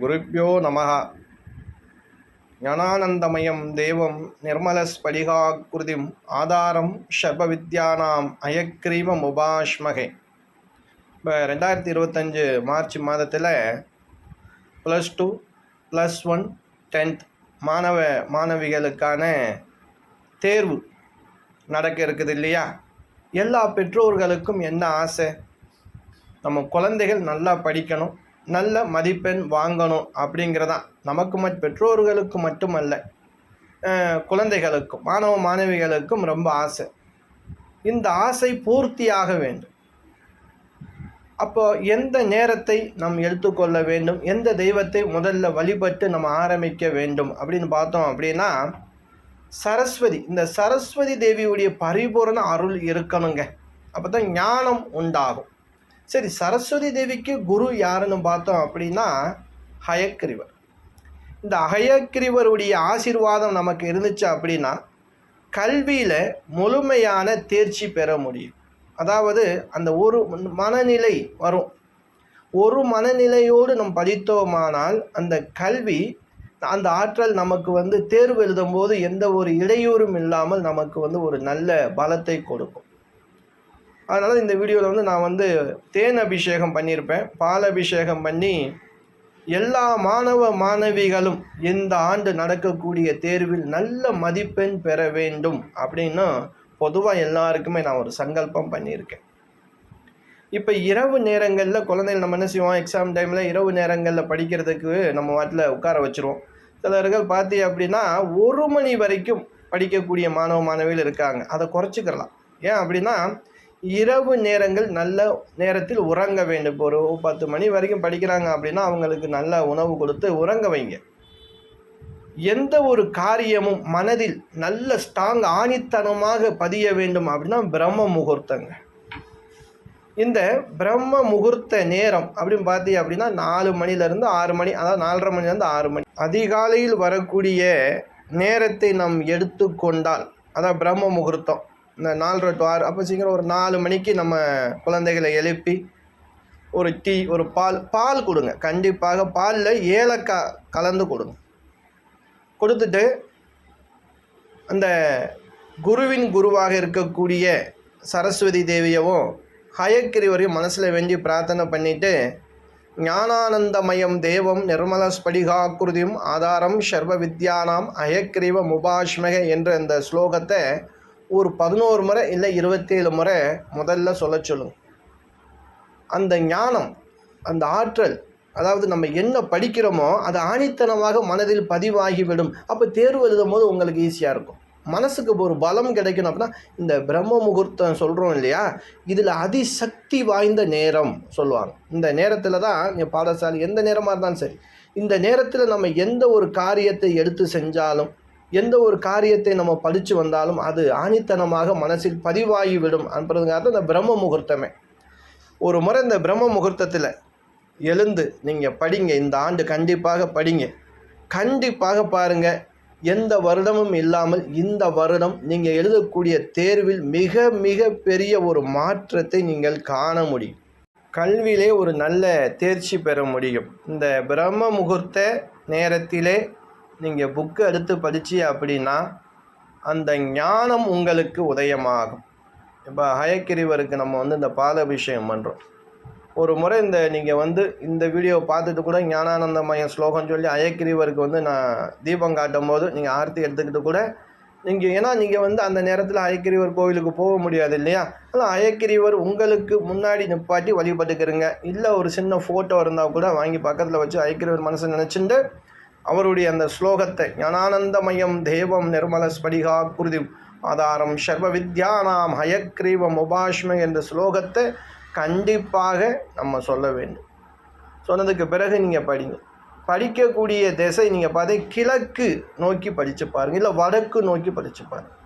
குருப்பியோ நமः ஞானானந்தமயம் தேவம் நிர்மலஸ்படிகாக்கிருதிம் ஆதாரம் ஷர்பவித்யானாம் அயக்ரீவம் உபாஷ்மகே இப்போ ரெண்டாயிரத்தி இருபத்தஞ்சு மார்ச் மாதத்தில் plus two plus one tenth மாணவ மாணவிகளுக்கான தேர்வு நடக்க இருக்குது இல்லையா? எல்லா பெற்றோர்களுக்கும் என்ன ஆசை? நம்ம குழந்தைகள் நல்லா படிக்கணும். நல்ல மதிப்பெண் வாங்கணும் அப்படிங்கிறதான் நமக்கு மட் பெற்றோர்களுக்கு மட்டுமல்ல குழந்தைகளுக்கும் மாணவ மாணவிகளுக்கும் ரொம்ப ஆசை. இந்த ஆசை பூர்த்தியாக வேண்டும். அப்போ எந்த நேரத்தை நாம் எடுத்துக்கொள்ள வேண்டும்? எந்த தெய்வத்தை முதல்ல வழிபட்டு நம்ம ஆரம்பிக்க வேண்டும் அப்படின்னு பார்த்தோம் அப்படின்னா சரஸ்வதி. இந்த சரஸ்வதி தேவியுடைய பரிபூரண அருள் இருக்கணுங்க. அப்போ தான் ஞானம் உண்டாகும். சரி சரஸ்வதி தேவிக்கு குரு யாருன்னு பார்த்தோம் அப்படின்னா ஹயக்கிரிவர். இந்த ஹயக்கிரிவருடைய ஆசீர்வாதம் நமக்கு இருந்துச்சு அப்படின்னா கல்வியில் முழுமையான தேர்ச்சி பெற முடியும். அதாவது அந்த ஒரு மனநிலை வரும். ஒரு மனநிலையோடு நம் படித்தோமானால் அந்த கல்வி அந்த ஆற்றல் நமக்கு வந்து தேர்வு எழுதும்போது எந்த ஒரு இடையூறும் இல்லாமல் நமக்கு வந்து ஒரு நல்ல பலத்தை கொடுக்கும். அதனால் இந்த வீடியோவில் வந்து நான் வந்து தேன் அபிஷேகம் பண்ணியிருப்பேன். பால் அபிஷேகம் பண்ணி எல்லா மாணவ மாணவிகளும் இந்த ஆண்டு நடக்கக்கூடிய தேர்வில் நல்ல மதிப்பெண் பெற வேண்டும் அப்படின்னு பொதுவாக எல்லாருக்குமே நான் ஒரு சங்கல்பம் பண்ணியிருக்கேன். இப்போ இரவு நேரங்களில் குழந்தைகள் நம்ம என்ன செய்வோம்? எக்ஸாம் டைமில் இரவு நேரங்களில் படிக்கிறதுக்கு நம்ம வாட்டில் உட்கார வச்சுருவோம். சிலர்கள் பார்த்தி அப்படின்னா ஒரு மணி வரைக்கும் படிக்கக்கூடிய மாணவ மாணவிகள் இருக்காங்க. அதை குறைச்சிக்கலாம் ஏன் அப்படின்னா இரவு நேரங்கள் நல்ல நேரத்தில் உறங்க வேண்டும். ஒரு பத்து மணி வரைக்கும் படிக்கிறாங்க அப்படின்னா அவங்களுக்கு நல்ல உணவு கொடுத்து உறங்க வைங்க. எந்த ஒரு காரியமும் மனதில் நல்ல ஸ்ட்ராங் ஆணித்தனமாக பதிய வேண்டும் அப்படின்னா பிரம்ம முகூர்த்தங்க. இந்த பிரம்ம முகூர்த்த நேரம் அப்படின்னு பார்த்தீங்க அப்படின்னா நாலு மணிலேருந்து ஆறு மணி அதாவது நாலரை மணிலேருந்து ஆறு மணி. அதிகாலையில் வரக்கூடிய நேரத்தை நாம் எடுத்துக்கொண்டால் அதான் பிரம்ம முகூர்த்தம். இந்த நாலரை டு ஆறு. அப்போ சீக்கிரம் ஒரு நாலு மணிக்கு நம்ம குழந்தைகளை எழுப்பி ஒரு டீ ஒரு பால் பால் கொடுங்க. கண்டிப்பாக பாலில் ஏலக்காய் கலந்து கொடுங்க. கொடுத்துட்டு அந்த குருவின் குருவாக இருக்கக்கூடிய சரஸ்வதி தேவியவும் ஹயக்கிரிவரையும் மனசில் வேண்டி பிரார்த்தனை பண்ணிவிட்டு ஞானானந்தமயம் தேவம் நிர்மல ஸ்படிகாக்குருதியும் ஆதாரம் சர்வ வித்யானாம் அயக்கிரிவ முபாஷ்மக என்ற இந்த ஸ்லோகத்தை ஒரு பதினோரு முறை இல்லை இருபத்தேழு முறை முதல்ல சொல்ல சொல்லுங்க. அந்த ஞானம் அந்த ஆற்றல் அதாவது நம்ம என்ன படிக்கிறோமோ அது ஆணித்தனமாக மனதில் பதிவாகிவிடும். அப்போ தேர்வு எழுதும் போது உங்களுக்கு ஈஸியாக இருக்கும். மனசுக்கு ஒரு பலம் கிடைக்கணும் அப்படின்னா இந்த பிரம்ம முகூர்த்தம் சொல்கிறோம் இல்லையா? இதில் அதிசக்தி வாய்ந்த நேரம் சொல்லுவாங்க. இந்த நேரத்தில் தான் நீ பாடசாலை எந்த நேரமாக இருந்தாலும் சரி இந்த நேரத்தில் நம்ம எந்த ஒரு காரியத்தை எடுத்து செஞ்சாலும் எந்த ஒரு காரியத்தை நம்ம படித்து வந்தாலும் அது ஆணித்தனமாக மனசில் பதிவாகிவிடும் அனுப்புறதுக்காக இந்த பிரம்ம முகூர்த்தமே. ஒரு முறை இந்த பிரம்ம முகூர்த்தத்தில் எழுந்து நீங்கள் படிங்க. இந்த ஆண்டு கண்டிப்பாக படிங்க. கண்டிப்பாக பாருங்கள் எந்த வருடமும் இல்லாமல் இந்த வருடம் நீங்கள் எழுதக்கூடிய தேர்வில் மிக மிக பெரிய ஒரு மாற்றத்தை நீங்கள் காண முடியும். கல்வியிலே ஒரு நல்ல தேர்ச்சி பெற முடியும். இந்த பிரம்ம முகூர்த்த நேரத்திலே நீங்கள் புக்கு எடுத்து படித்து அப்படின்னா அந்த ஞானம் உங்களுக்கு உதயமாகும். இப்போ ஹயக்கிரிவருக்கு நம்ம வந்து இந்த பாலாபிஷேகம் பண்ணுறோம் ஒரு முறை இந்த நீங்கள் வந்து இந்த வீடியோவை பார்த்துட்டு கூட ஞானானந்தமய ஸ்லோகம் சொல்லி அயக்கிரிவருக்கு வந்து நான் தீபம் காட்டும் போது நீங்கள் ஆர்த்தி எடுத்துக்கிட்டு கூட நீங்கள் ஏன்னா நீங்கள் வந்து அந்த நேரத்தில் அயக்கிரிவர் கோவிலுக்கு போக முடியாது இல்லையா? அதனால் அயக்கிரிவர் உங்களுக்கு முன்னாடி நிப்பாட்டி வழிபட்டுக்கிறங்க இல்லை ஒரு சின்ன ஃபோட்டோ இருந்தால் கூட வாங்கி பக்கத்தில் வச்சு அயக்கிரிவர் மனசை நினச்சிட்டு அவருடைய அந்த ஸ்லோகத்தை ஞானானந்தமயம் தேவம் நிர்மல ஸ்படிகா குருதி ஆதாரம் சர்வ வித்யானாம் ஹயக்ரீவம் உபாஷ்ம என்ற ஸ்லோகத்தை கண்டிப்பாக நம்ம சொல்ல வேண்டும். சொன்னதுக்கு பிறகு நீங்கள் படிங்க. படிக்கக்கூடிய திசை நீங்கள் பார்த்து கிழக்கு நோக்கி படித்து பாருங்கள் இல்லை வடக்கு நோக்கி படித்து பாருங்கள்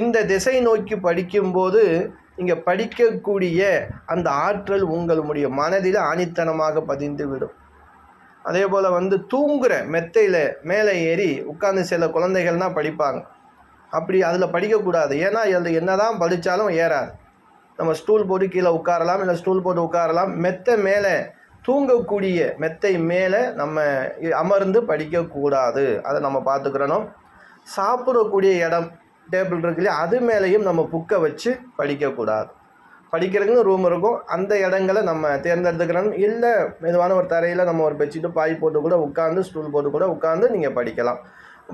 இந்த திசை நோக்கி படிக்கும்போது நீங்கள் படிக்கக்கூடிய அந்த ஆற்றல் உங்களுடைய மனதில் ஆணித்தனமாக பதிந்து விடும். அதே போல் வந்து தூங்குகிற மெத்தையில் மேலே ஏறி உட்காந்து சில குழந்தைகள் தான் படிப்பாங்க. அப்படி அதில் படிக்கக்கூடாது. ஏன்னா அதில் என்ன தான் படித்தாலும் ஏறாது. நம்ம ஸ்டூல் போட்டு கீழே உட்காரலாம் இல்லை ஸ்டூல் போட்டு உட்காரலாம். மெத்தை மேலே தூங்கக்கூடிய மெத்தை மேலே நம்ம அமர்ந்து படிக்கக்கூடாது. அதை நம்ம பார்த்துக்கிறணும். சாப்பிடக்கூடிய இடம் டேபிள் இருக்கு இல்லையா அது மேலேயும் நம்ம புக்கை வச்சு படிக்கக்கூடாது. படிக்கிறதுக்குன்னு ரூம் இருக்கும். அந்த இடங்களை நம்ம தேர்ந்தெடுத்துக்கிறோம் இல்லை மெதுவான ஒரு தரையில் நம்ம ஒரு பெட்ஷீட்டு பாய் போட்டு கூட உட்காந்து ஸ்டூல் போட்டு கூட உட்காந்து நீங்கள் படிக்கலாம்.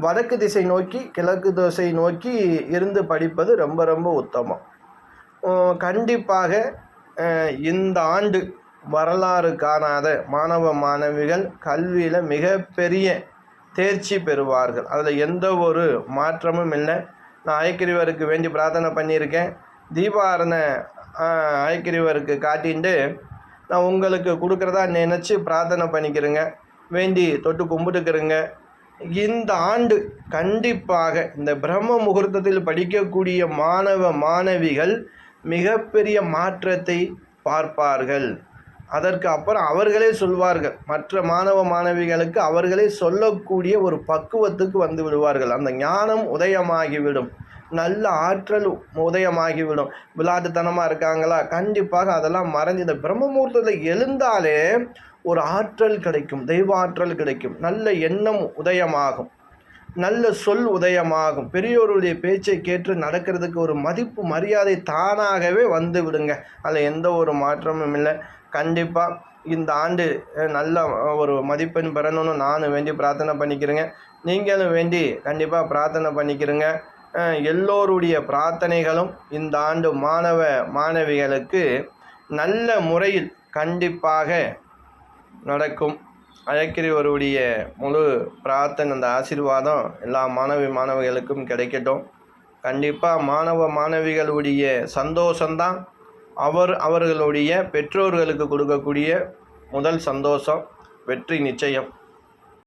வடக்கு திசை நோக்கி கிழக்கு திசை நோக்கி இருந்து படிப்பது ரொம்ப ரொம்ப உத்தமம். கண்டிப்பாக இந்த ஆண்டு வரலாறு காணாத மாணவ மாணவிகள் கல்வியில் மிகப்பெரிய தேர்ச்சி பெறுவார்கள். அதில் எந்த ஒரு மாற்றமும் இல்லை. நான் ஐக்கிரிவருக்கு வேண்டி பிரார்த்தனை பண்ணியிருக்கேன். தீபாரண ஐக்கிரிவருக்கு காட்டிண்டு நான் உங்களுக்கு கொடுக்குறதா நினச்சி பிரார்த்தனை பண்ணிக்கிறேங்க. வேண்டி தொட்டு கும்பிட்டுக்கிறேங்க. இந்த ஆண்டு கண்டிப்பாக இந்த பிரம்ம முகூர்த்தத்தில் படிக்கக்கூடிய மாணவ மாணவிகள் மிகப்பெரிய மாற்றத்தை பார்ப்பார்கள். அதற்கு அப்புறம் அவர்களே சொல்வார்கள். மற்ற மாணவ மாணவிகளுக்கு அவர்களே சொல்லக்கூடிய ஒரு பக்குவத்துக்கு வந்து விடுவார்கள். அந்த ஞானம் உதயமாகிவிடும். நல்ல ஆற்றல் உதயமாகிவிடும். விளாட்டுத்தனமாக இருக்காங்களா? கண்டிப்பாக அதெல்லாம் மறைஞ்சு இந்த பிரம்மமூர்த்தத்தில் எழுந்தாலே ஒரு ஆற்றல் கிடைக்கும் தெய்வ ஆற்றல் கிடைக்கும். நல்ல எண்ணம் உதயமாகும். நல்ல சொல் உதயமாகும். பெரியோருடைய பேச்சை கேட்டு நடக்கிறதுக்கு ஒரு மதிப்பு மரியாதை தானாகவே வந்து விடுங்க. அதில் எந்த ஒரு மாற்றமும் இல்லை. கண்டிப்பாக இந்த ஆண்டு நல்ல ஒரு மதிப்பெண் பெறணும்னு நானும் வேண்டி பிரார்த்தனை பண்ணிக்கிறேங்க. நீங்களும் வேண்டி கண்டிப்பாக பிரார்த்தனை பண்ணிக்கிறேங்க. எல்லோருடைய பிரார்த்தனைகளும் இந்த ஆண்டு மாணவ மாணவிகளுக்கு நல்ல முறையில் கண்டிப்பாக நடக்கும். அழைக்கிறவருடைய முழு பிரார்த்தனை அந்த ஆசீர்வாதம் எல்லா மாணவி மாணவிகளுக்கும் கிடைக்கட்டும். கண்டிப்பாக மாணவ மாணவிகளுடைய சந்தோஷம்தான் அவர் அவர்களுடைய பெற்றோர்களுக்கு கொடுக்கக்கூடிய முதல் சந்தோஷம் வெற்றி நிச்சயம்.